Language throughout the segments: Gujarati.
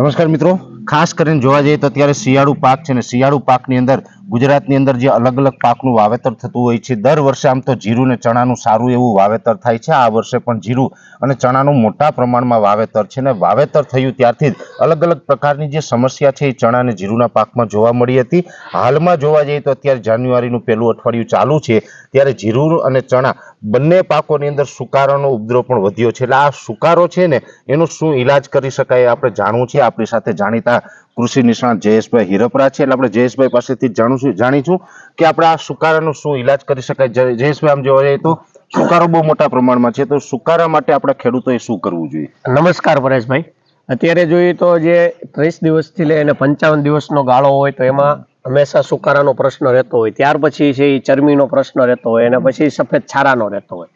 નમસ્કાર મિત્રો. ખાસ કરીને જોવા જઈએ તો અત્યારે શિયાળુ પાક છે ને શિયાળુ પાકની અંદર ગુજરાતની અંદર જે અલગ અલગ પાકનું વાવેતર થતું હોય છે, દર વર્ષે આમ તો જીરું ને ચણાનું સારું એવું વાવેતર થાય છે. આ વર્ષે પણ જીરું અને ચણાનું મોટા પ્રમાણમાં વાવેતર છે ને વાવેતર થયું ત્યારથી જ અલગ અલગ પ્રકારની જે સમસ્યા છે એ ચણા અને જીરુના પાકમાં જોવા મળી હતી. હાલમાં જોવા જઈએ તો અત્યારે જાન્યુઆરીનું પહેલું અઠવાડિયું ચાલુ છે, ત્યારે જીરું અને ચણા બંને પાકોની અંદર સુકારાનો ઉપદ્રવ પણ વધ્યો છે. એટલે આ સુકારો છે ને એનો શું ઈલાજ કરી શકાય આપણે જાણવું છે. આપણી સાથે જાણીતા કૃષિ નિષ્ણાત જયેશભાઈ હિરપરા છે. એટલે આપણે જયેશભાઈ પાસેથી જાણું છું જાણીશું કે આપણે આ સુકારાનો શું ઈલાજ કરી શકાય. જય- જયેશભાઈ આમ જોવા જઈએ તો સુકારો બહુ મોટા પ્રમાણમાં છે. તો સુકારા માટે આપણે ખેડૂતોએ શું કરવું જોઈએ? નમસ્કાર પરેશભાઈ. અત્યારે જોઈએ તો જે ત્રીસ દિવસથી લઈને પંચાવન દિવસનો ગાળો હોય તો એમાં હંમેશા સુકારાનો પ્રશ્ન રહેતો હોય. ત્યાર પછી છે એ ચરમીનો પ્રશ્ન રહેતો હોય અને પછી સફેદ છારાનો રહેતો હોય.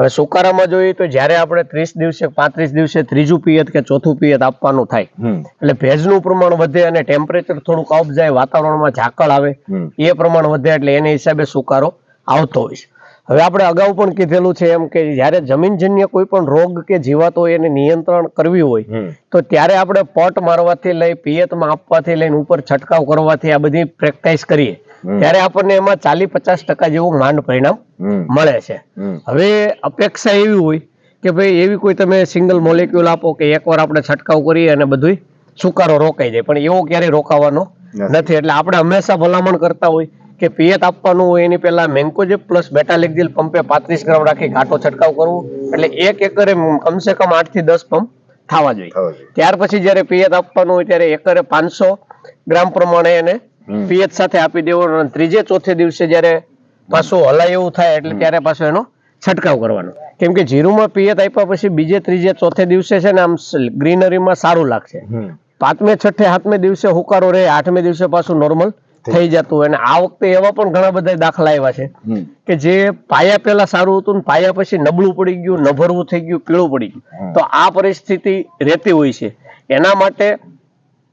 હવે સુકારામાં જોઈએ તો જ્યારે આપણે ત્રીસ દિવસે પાંત્રીસ દિવસે ત્રીજું પિયત કે ચોથું પિયત આપવાનું થાય એટલે ભેજનું પ્રમાણ વધે અને ટેમ્પરેચર થોડુંક અપ જાય વાતાવરણમાં ઝાકળ આવે એ પ્રમાણ વધે એટલે એને હિસાબે સુકારો આવતો હોય છે. હવે આપણે અગાઉ પણ કીધેલું છે એમ કે જ્યારે જમીનજન્ય કોઈ પણ રોગ કે જીવાતો હોય એને નિયંત્રણ કરવી હોય તો ત્યારે આપણે પટ મારવાથી લઈ પિયતમાં આપવાથી લઈને ઉપર છંટકાવ કરવાથી આ બધી પ્રેક્ટિસ કરીએ. ત્યારે આપણને એમાં ચાલી પચાસ ટકા જેવું માંડ પરિણામ મળે છે. હવે અપેક્ષા એવી હોય કે ભાઈ એવી કોઈ તમે સિંગલ મોલેક્યુલ આપો કે એકવાર આપણે છંટકાવ કરીએ અને બધું સુકારો રોકાઈ જાય. પણ એવો ક્યારેય રોકાવાનો નથી. એટલે આપણે હંમેશા ભલામણ કરતા હોય કે પિયત આપવાનું હોય એની પહેલા મેન્કોજેબ પ્લસ બેટાલેક્ઝિલ પંપે પાંત્રીસ ગ્રામ રાખી ઘાટો છંટકાવ કરવો. એટલે એક એકરે કમસે કમ આઠથી દસ પંપ થવા જોઈએ. ત્યાર પછી જ્યારે પિયત આપવાનું હોય ત્યારે એકરે પાંચસો ગ્રામ પ્રમાણે એને. પિયત સાથે આપી દેવાનું ત્રીજે ચોથે દિવસે જ્યારે પાછું હલાય એવું થાય એટલે ત્યારે પાછો એનો છંટકાવ કરવાનો. કેમ કે જીરુમાં પિયત આપ્યા પછી બીજે ત્રીજે ચોથે દિવસે છે ને આમ ગ્રીનરીમાં સારું લાગશે. પાંચમે છઠ્ઠે સાતમે દિવસે હુકારો રહે આઠમે દિવસે પાછું નોર્મલ થઈ જતું હોય અને આ વખતે એવા પણ ઘણા બધા દાખલા આવ્યા છે કે જે પાયા પહેલા સારું હતું ને પાયા પછી નબળું પડી ગયું નભરવું થઈ ગયું પીળું પડી ગયું. તો આ પરિસ્થિતિ રહેતી હોય છે. એના માટે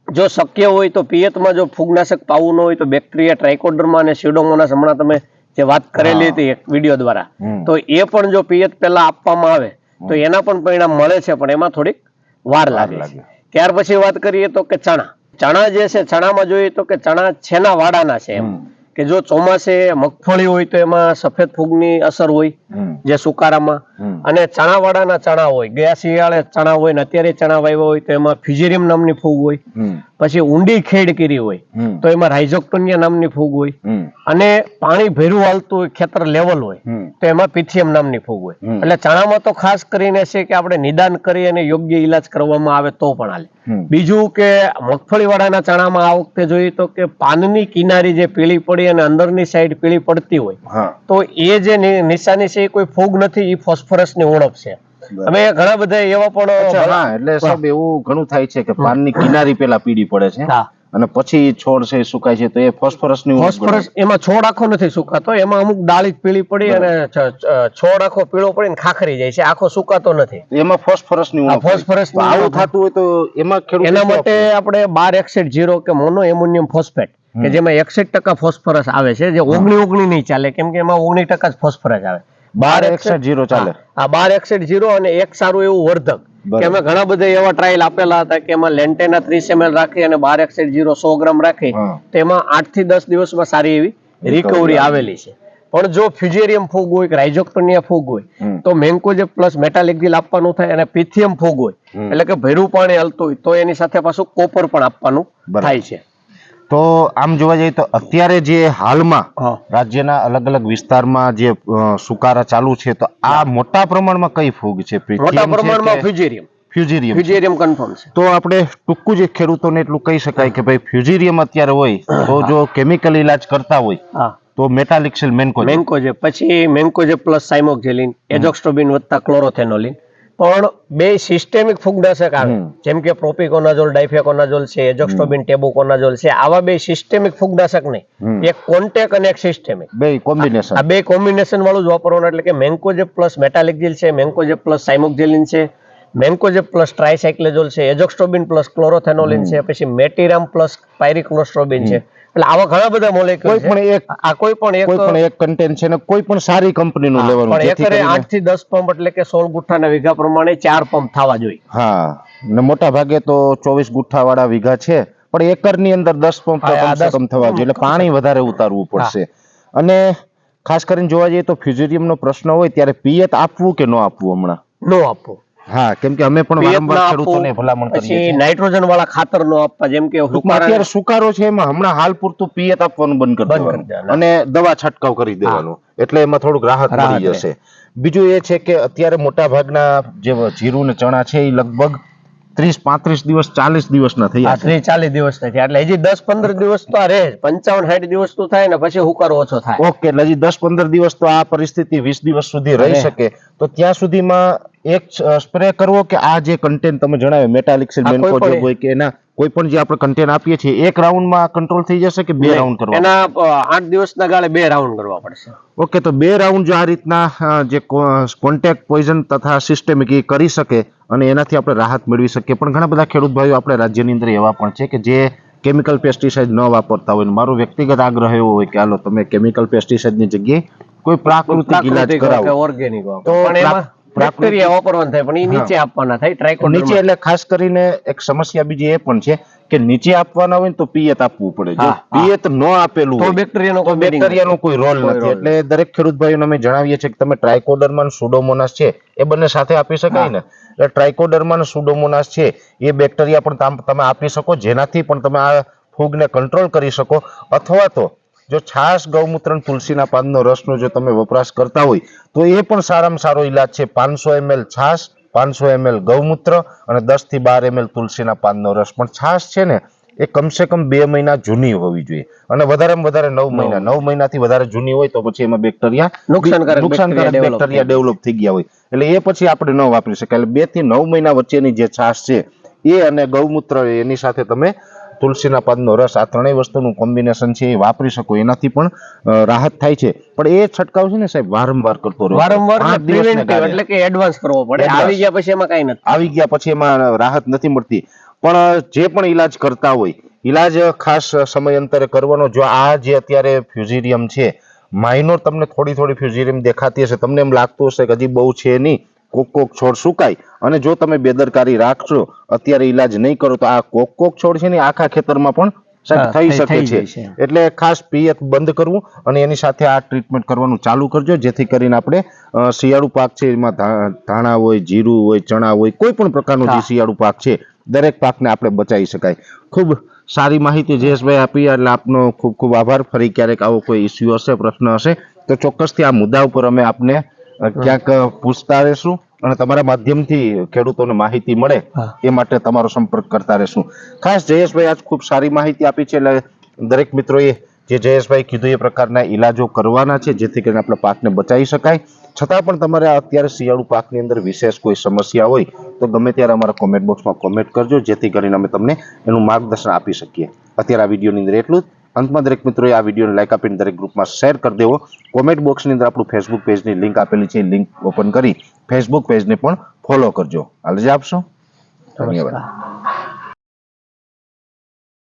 જો શક્ય હોય તો પિયતમાં જો ફૂગનાશક પાવું ન હોય તો બેક્ટેરિયા ટ્રાઇકોડર્મા અને સ્યુડોમોનાસ હમણાં તમે જે વાત કરેલી હતી એક વીડિયો દ્વારા તો એ પણ જો પિયત પહેલા આપવામાં આવે તો એના પણ પરિણામ મળે છે પણ એમાં થોડીક વાર લાગે છે. ત્યાર પછી વાત કરીએ તો કે ચણા. ચણા જે છે ચણામાં જોઈએ તો કે ચણા છેના વાડાના છે એમ. કે જો ચોમાસે મગફળી હોય તો એમાં સફેદ ફૂગની અસર હોય જે સુકારામાં. અને ચણાવાળાના ચણા હોય ગયા શિયાળે ચણા હોય ને અત્યારે ચણા વાવ્યા હોય તો એમાં ફ્યુઝેરિયમ નામની ફૂગ હોય. પછી ઊંડી ખેડ કરી હોય તો એમાં રાઇઝોક્ટોનિયા નામની ફૂગ હોય. અને પાણી ભેરું હાલતું હોય ખેતર લેવલ હોય તો એમાં પિથિયમ નામની ફૂગ હોય. એટલે ચણામાં તો ખાસ કરીને છે કે આપણે નિદાન કરી અને યોગ્ય ઈલાજ કરવામાં આવે તો પણ હાલે. બીજું કે મગફળી વાળાના ચણામાં આ વખતે જોઈએ તો કે પાનની કિનારી જે પીળી પડી અને અંદરની સાઈડ પીળી પડતી હોય તો એ જે નિશાની છે એ કોઈ ફૂગ નથી એ ફોસ્ફરસની ઉણપ છે અમે ઘણા બધા એવા પણ હા એટલે સાહેબ એવું ઘણું થાય છે કે પાનની કિનારી પેલા પીળી પડે છે. હા. અને પછી છોડ છે સુકાય છે તો એ ફોસ્ફરસની ફોસ્ફરસ એમાં છોડ આખો નથી સુકાતો એમાં અમુક ડાળી પીળી પડી અને છોડ આખો પીળો પડી ને ખાખરી જાય છે આખો સુકાતો નથી. એમાં ફોસ્ફરસની ફોસ્ફરસ આવું થતું હોય તો એમાં ખેડૂત એના માટે આપણે બાર એક્સેટ જીરો કે મોનો એમોનિયમ ફોસ્ફેટ કે જેમાં એકસઠ ટકા ફોસ્ફરસ આવે છે જે ઓગણી ઓગણી નહીં ચાલે કેમ કે એમાં ઓગણી ટકા જ ફોસ્ફરસ આવે. બાર એકસઠ જીરો ચાલે. આ બાર એક્સેટ જીરો અને એક સારું એવું વર્ધક. કે અમે ઘણા બધા એવા ટ્રાયલ આપેલા હતા કે એમાં લેન્ટેના ત્રીસ રાખી અને બાર એક્સેટ જીરો સો ગ્રામ રાખી. તેમાં આઠથી દસ દિવસમાં સારી એવી રિકવરી આવેલી છે. પણ જો ફ્યુજેરિયમ ફૂગ હોય કે રાઇઝોક્ટોનિયા ફૂગ હોય. તો મેન્કોજે પ્લસ મેટાલેક્ઝિલ આપવાનું થાય અને પિથિયમ ફૂગ હોય. એટલે કે ભેરું પાણી હલતું હોય તો એની સાથે પાછું કોપર પણ આપવાનું થાય છે. તો આમ જોવા જઈએ તો અત્યારે જે હાલમાં રાજ્યના અલગ અલગ વિસ્તારમાં જે સુકારા ચાલુ છે તો આ મોટા પ્રમાણમાં કઈ ફૂગ છે? મોટા પ્રમાણમાં ફ્યુજેરિયમ ફ્યુઝિરિયમ ફ્યુજેરિયમ કન્ફર્મ છે. તો આપણે ટૂંકું જે ખેડૂતોને એટલું કહી શકાય કે ભાઈ ફ્યુઝિરિયમ અત્યારે હોય તો જો કેમિકલ ઇલાજ કરતા હોય તો મેટાલિક્સિલ મેન્કો મેન્કોજેબ પછી મેન્કોજેબ પ્લસ સાઇમોક્ઝેલિન એજોક્સ્ટ્રોબિન વત્તા ક્લોરોથેનોલિન પણ બે સિસ્ટેમિક ફૂગનાશક આવે. જેમ કે પ્રોપિકોનાઝોલ ડાયફેકોનાઝોલ છે એજોક્સ્ટોબિન ટેબુકોનાઝોલ છે. આવા બે સિસ્ટેમિક ફૂગનાશક. નહીં. એક કોન્ટેક અને એક સિસ્ટેમિક બે કોમ્બિનેશન આ બે કોમ્બિનેશન વાળું જ વાપરવાનું એટલે કે મેન્કોજેબ પ્લસ મેટાલિક્ઝિલ છે મેન્કોજેબ પ્લસ સાયમોક્ઝેલિન છે. મેન્કોજેબ પ્લસ ટ્રાયસાઇક્લેઝોલ છે એજોક્સ્ટ્રોબિન પ્લસ ક્લોરોથેનોલિન છે પછી મેટીરામ પ્લસ પાયરિક્લોસ્ટ્રોબિન છે. એટલે આવા ઘણા બધા મોલેક્યુલ કોઈ પણ એક આ કોઈ પણ કોઈ પણ એક એક કન્ટેન્ટ છે ને કોઈ પણ સારી કંપનીનું લેવાનું પણ એકરે 8 થી 10 પંપ એટલે કે સોળ ગુઠ્ઠાના વીઘા પ્રમાણે 4 પંપ થવા જોઈએ. હા ને મોટા ભાગે તો ચોવીસ ગુઠ્ઠા વાળા વીઘા છે પણ એકરની અંદર દસ પંપ તો કમસે કમ થવા જોઈએ એટલે પાણી વધારે ઉતારવું પડશે. અને ખાસ કરીને જોવા જઈએ તો ફ્યુઝેરિયમનો પ્રશ્ન હોય ત્યારે પિયત આપવું કે ન આપવું હમણાં? નો આપવો. હા કેમ કે અમે પણ વારંવાર ખેડૂતોને ભલામણ કરીએ છીએ. નાઇટ્રોજન વાળા ખાતર નો આપવા જેમ કે ટૂંકમાં અત્યારે સુકારો છે એમાં હમણાં હાલ પૂરતું પિયત આપવાનું બંધ કરી દેવાનું. અને દવા છંટકાવ કરી દેવાનો. એટલે એમાં થોડુંક રાહત મળી જશે. બીજું એ છે કે અત્યારે મોટા ભાગના જે જીરું ને ચણા છે એ લગભગ ત્રીસ પાંત્રીસ દિવસ ચાલીસ દિવસના થઈ આ ત્રીસ ચાલીસ દિવસ નથી એટલે હજી દસ પંદર દિવસ તો આ રહે પંચાવન સાઠ દિવસ તો થાય ને પછી હુકારો ઓછો થાય. ઓકે એટલે હજી દસ પંદર દિવસ તો આ પરિસ્થિતિ વીસ દિવસ સુધી રહી. શકે. તો ત્યાં સુધીમાં એક સ્પ્રે કરવો કે આ જે કન્ટેન્ટ તમે જણાવ્યું મેટાલિક હા, કોઈ મેન્કોજેબ હોય કે એના કોઈ પણ જે આપણે કન્ટેન્ટ આપીએ છીએ એક રાઉન્ડમાં કંટ્રોલ થઈ જશે કે બે રાઉન્ડ કરવા? એના આઠ દિવસના ગાળે બે રાઉન્ડ કરવા પડશે. ઓકે તો બે રાઉન્ડ જો આ રીતના જે કોન્ટેક્ટ પોઈઝન તથા સિસ્ટેમિક એ કરી શકે અને એનાથી આપણે રાહત મેળવી શકીએ. પણ ઘણા બધા ખેડૂત ભાઈઓ આપણે રાજ્યની અંદર એવા પણ છે કે જે કેમિકલ પેસ્ટિસાઇડ ન વાપરતા હોય. મારો વ્યક્તિગત આગ્રહ એવો હોય કે હાલો તમે કેમિકલ પેસ્ટિસાઇડની જગ્યાએ કોઈ પ્રાકૃતિક ઇલાજ કરાવો. ઓર્ગેનિક તો બેક્ટેરિયા વાપરવાનું થાય પણ એ નીચે આપવાના થાય ટ્રાયકોડર્મા. નીચે એટલે ખાસ કરીને એક સમસ્યા બીજી એ પણ છે કે નીચે આપવાના હોય ને તો પિયત આપવું પડે. જો. પિયત ન આપેલું તો બેક્ટેરિયાનો કોઈ બેક્ટેરિયાનો કોઈ રોલ નથી. એટલે દરેક ખેડૂત ભાઈઓને અમે જણાવીએ છીએ કે તમે ટ્રાયકોડર્મા સુડોમોનાસ છે એ બંને સાથે આપી શકાય ને? એટલે ટ્રાયકોડર્મા સુડોમોનાસ છે એ બેક્ટેરિયા પણ તામ- તમે આપી શકો જેનાથી પણ તમે આ ફૂગને કંટ્રોલ કરી શકો અથવા તો જો છાશ ગૌમૂત્ર તુલસીના પાનનો રસનો જો તમે વપરાશ કરતા હોય તો એ પણ સારામાં સારો ઈલાજ છે. પાંચસો એમએલ છાશ પાંચસો એમએલ ગૌમૂત્ર અને દસથી બાર એમએલ તુલસીના પાનનો રસ. પણ છાશ છે ને એ કમસે કમ બે મહિના જૂની હોવી જોઈએ. અને વધારેમાં વધારે નવ મહિના. નવ. મહિનાથી વધારે જૂની હોય તો પછી એમાં બેક્ટેરિયા નુકસાનકારક નુકસાનકારક બેક્ટેરિયા ડેવલપ થઈ ગયા હોય. એટલે એ પછી આપણે ન વાપરી શકાય. એટલે બેથી નવ મહિના વચ્ચેની જે છાશ છે એ અને ગૌમૂત્ર એની સાથે તમે તુલસીના પાનનો રસ આ ત્રણેય વસ્તુનું કોમ્બિનેશન છે એ વાપરી શકો એનાથી પણ રાહત થાય છે. પણ એ છંટકાવ છે ને સાહેબ વારંવાર કરતો રહેવો વારંવાર. એટલે કે એડવાન્સ કરવો પડે. આવી ગયા પછી એમાં કઈ નથી. આવી ગયા પછી એમાં રાહત નથી મળતી. પણ જે પણ ઈલાજ કરતા હોય ઈલાજ ખાસ સમયાંતરે કરવાનો જો આ જે અત્યારે ફ્યુઝિરિયમ છે માઇનોર તમને થોડી થોડી ફ્યુઝિરિયમ દેખાતી હશે તમને એમ લાગતું હશે કે હજી બહુ છે નહીં. કોક કોક છોડ સુકાય અને જો તમે બેદરકારી રાખશો અત્યારે ઈલાજ નહીં કરો તો આ કોક કોક છોડ છે ને આખા ખેતરમાં પણ થઈ શકે છે. એટલે ખાસ પિયત બંધ કરવું અને એની સાથે આ ટ્રીટમેન્ટ કરવાનું ચાલુ કરજો જેથી કરીને આપણે શિયાળુ પાક છે એમાં ધાણા હોય જીરું હોય ચણા હોય કોઈ પણ પ્રકારનો જે શિયાળુ પાક છે દરેક પાકને આપણે બચાવી શકાય. ખૂબ સારી માહિતી જયેશભાઈ આપી એટલે આપનો ખૂબ ખૂબ આભાર. ફરી ક્યારેક આવો કોઈ ઇસ્યુ હશે પ્રશ્ન હશે તો ચોક્કસથી આ મુદ્દા ઉપર અમે આપને ક્યાંક પૂછતા રહેશું અને તમારા માધ્યમથી ખેડૂતોને માહિતી મળે એ માટે તમારો સંપર્ક કરતા રહેશું ખાસ જયેશભાઈ આજ ખૂબ સારી માહિતી આપી છે એટલે દરેક મિત્રોએ જે જયેશભાઈ કીધું એ પ્રકારના ઈલાજો કરવાના છે જેથી કરીને આપણે પાકને બચાવી શકાય. છતાં પણ તમારે અત્યારે શિયાળુ પાકની અંદર વિશેષ કોઈ સમસ્યા હોય તો ગમે ત્યારે અમારા કોમેન્ટ બોક્સમાં કોમેન્ટ કરજો જેથી કરીને અમે તમને એનું માર્ગદર્શન આપી શકીએ. અત્યારે આ વિડીયોની અંદર એટલું જ. અંતમાં દરેક મિત્રોએ આ વિડીયોને લાઇક આપીને દરેક ગ્રુપમાં શેર કરી દેવો. કોમેન્ટ બોક્સની અંદર આપણું ફેસબુક પેજની લિંક આપેલી છે લિંક ઓપન કરી ફેસબુક પેજને પણ ફોલો કરજો. હાલ જ આપશો? ધન્યવાદ.